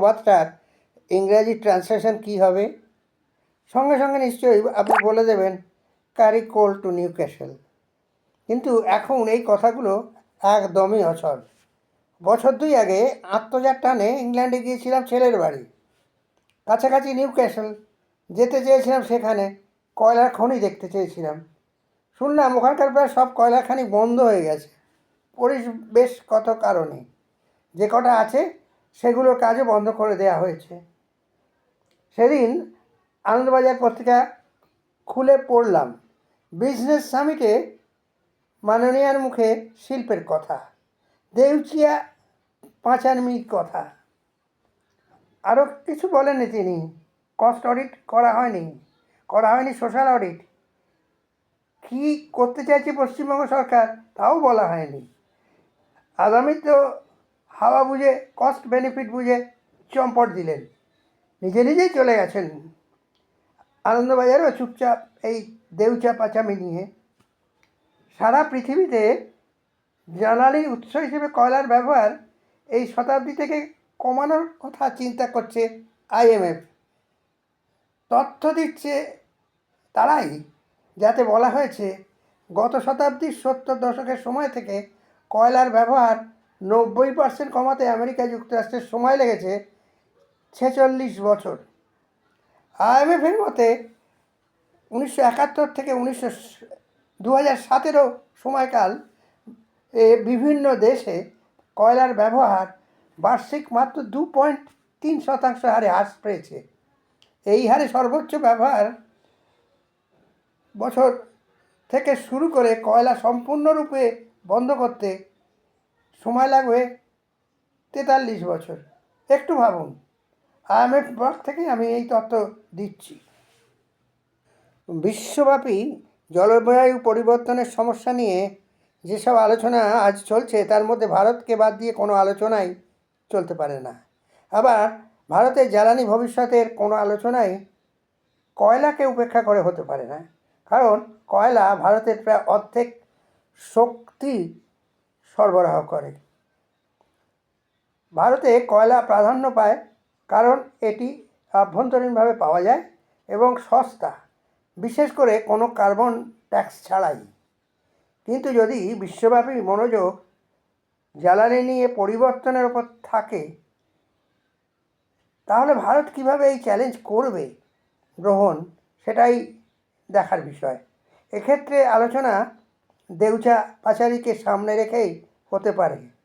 প্রবাদটার ইংরাজি ট্রান্সলেশন কী হবে? সঙ্গে সঙ্গে নিশ্চয়ই আপনি বলে দেবেন carry coal to Newcastle কিন্তু এখন এই কথাগুলো একদমই অচল। বছর দুই আগে আত্মজার টানে ইংল্যান্ডে গিয়েছিলাম ছেলের বাড়ি। কাছাকাছি নিউ ক্যাসেল যেতে চেয়েছিলাম সেখানে। কয়লার খনি দেখতে চেয়েছিলাম। শুনলাম ওখানকার প্রায় সব কয়লা খানি বন্ধ হয়ে গেছে। পরিবেশগত কারণে। যে কটা আছে সেগুলোর কাজও বন্ধ করে দেওয়া হয়েছে। সেদিন আনন্দবাজার পত্রিকা খুলে পড়লাম, বিজনেস সামিটে মাননীয়ার মুখে শিল্পের কথা, দেউচিয়া পাঁচানমির কথা। আরও কিছু বলেননি তিনি, কস্ট অডিট করা হয়নি করা হয়নি সোশ্যাল অডিট। কী করতে চাইছে পশ্চিমবঙ্গ সরকার তাও বলা হয়নি। আগামী তো হাওয়া বুঝে কস্ট বেনিফিট বুঝে চম্পট দিলেন। নিজে নিজেই চলে গেছেন। আনন্দবাজারও চুপচাপ এই দেউচা পাচামি নিয়ে। সারা পৃথিবীতে জ্বালানির উৎস হিসেবে কয়লার ব্যবহার এই শতাব্দী থেকে কমানোর কথা চিন্তা করছে আইএমএফ তথ্য দিচ্ছে তারাই, যাতে বলা হয়েছে, গত শতাব্দীর সত্তর দশকের সময় থেকে কয়লার ব্যবহার নব্বই পার্সেন্ট কমাতে আমেরিকা যুক্তরাষ্ট্রের সময় লেগেছে ছেচল্লিশ বছর। আইএমএফের মতে উনিশশো একাত্তর থেকে উনিশশো দু হাজার সতেরো সময়কাল এ বিভিন্ন দেশে কয়লার ব্যবহার বার্ষিক মাত্র দু পয়েন্ট তিন শতাংশ হারে হ্রাস পেয়েছে। এই হারে সর্বোচ্চ ব্যবহার বছর থেকে শুরু করে কয়লা সম্পূর্ণরূপে বন্ধ করতে সময় লাগবে তেতাল্লিশ বছর। একটু ভাবুন। আইএমএফ ব্লক থেকে আমি এই তথ্য দিচ্ছি। বিশ্বব্যাপী জলবায়ু পরিবর্তনের সমস্যা নিয়ে যেসব আলোচনা আজ চলছে, তার মধ্যে ভারতকে বাদ দিয়ে কোনো আলোচনাই চলতে পারে না। আবার ভারতের জ্বালানি ভবিষ্যতের কোনো আলোচনাই কয়লাকে উপেক্ষা করে হতে পারে না। কারণ কয়লা ভারতের প্রায় অর্ধেক শক্তি সরবরাহ করে। ভারতে কয়লা প্রাধান্য পায় কারণ এটি আভ্যন্তরীণভাবে পাওয়া যায় এবং সস্তা, বিশেষ করে কোনো কার্বন ট্যাক্স ছাড়াই। কিন্তু যদি বিশ্বব্যাপী মনোযোগ জ্বালানি নিয়ে পরিবর্তনের ওপর থাকে, তাহলে ভারত কীভাবে এই চ্যালেঞ্জ করবে? গ্রহণ, সেটাই দেখার বিষয়। এক্ষেত্রে আলোচনা দেউচা পাচারিকে সামনে রেখেই হতে পারে।